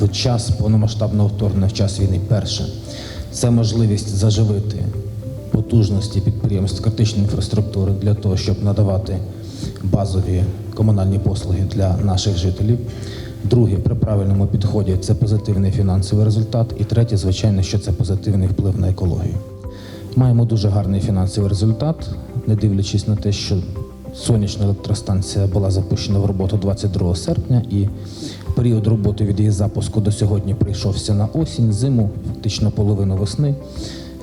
в час повномасштабного вторгнення, в час війни. Перше це можливість заживити потужності підприємств критичної інфраструктури для того, щоб надавати базові комунальні послуги для наших жителів. Друге, при правильному підході це позитивний фінансовий результат. І третє, звичайно, що це позитивний вплив на екологію. Маємо дуже гарний фінансовий результат, не дивлячись на те, що сонячна електростанція була запущена в роботу 22 серпня, і період роботи від її запуску до сьогодні прийшовся на осінь, зиму, фактично половину весни.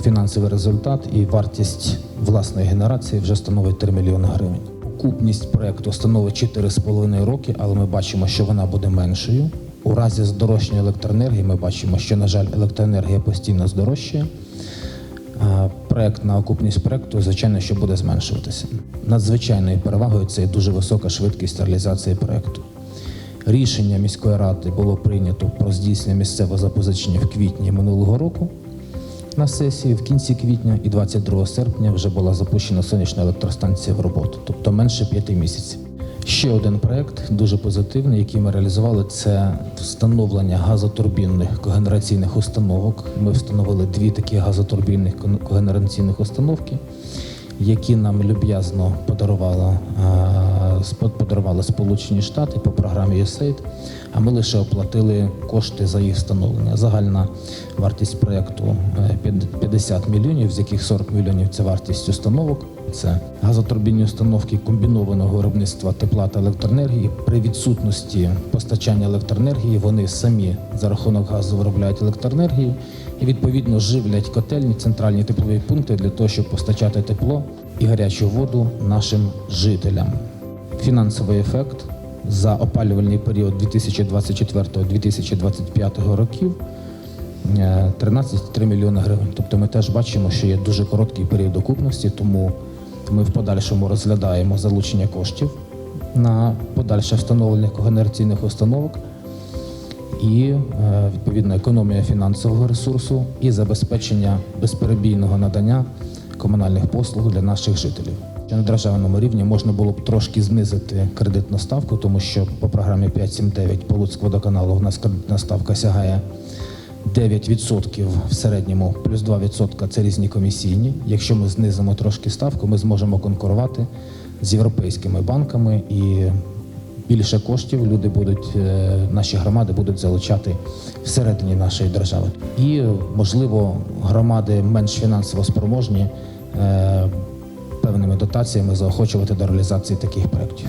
Фінансовий результат і вартість власної генерації вже становить 3 мільйони гривень. Окупність проекту становить 4,5 роки, але ми бачимо, що вона буде меншою. У разі здорожчання електроенергії ми бачимо, що, на жаль, електроенергія постійно здорожчає. Проект на окупність проекту, звичайно, що буде зменшуватися. Надзвичайною перевагою це дуже висока швидкість реалізації проекту. Рішення міської ради було прийнято про здійснення місцевого запозичення в квітні минулого року на сесії в кінці квітня і 22 серпня вже була запущена сонячна електростанція в роботу, тобто менше п'яти місяців. Ще один проект дуже позитивний, який ми реалізували, це встановлення газотурбінних когенераційних установок. Ми встановили дві такі газотурбінних когенераційних установки, які нам люб'язно подарувала, подарували Сполучені Штати по програмі USAID, а ми лише оплатили кошти за їх встановлення. Загальна вартість проєкту е, 50 мільйонів, з яких 40 мільйонів це вартість установок. Це газотурбінні установки комбінованого виробництва тепла та електроенергії. При відсутності постачання електроенергії вони самі за рахунок газу виробляють електроенергію і відповідно живлять котельні, центральні теплові пункти для того, щоб постачати тепло і гарячу воду нашим жителям. Фінансовий ефект за опалювальний період 2024-2025 років е, 13,3 мільйони гривень. Тобто ми теж бачимо, що є дуже короткий період окупності, тому ми в подальшому розглядаємо залучення коштів на подальше встановлення когенераційних установок і е, відповідно економія фінансового ресурсу і забезпечення безперебійного надання комунальних послуг для наших жителів. На державному рівні можна було б трошки знизити кредитну ставку, тому що по програмі 579 по Луцькводоканалу у нас кредитна ставка сягає 9% в середньому, плюс 2% це різні комісійні. Якщо ми знизимо трошки ставку, ми зможемо конкурувати з європейськими банками і більше коштів люди будуть, е, наші громади будуть залучати всередині нашої держави. І, можливо, громади менш фінансово спроможні е, певними дотаціями заохочувати до реалізації таких проєктів.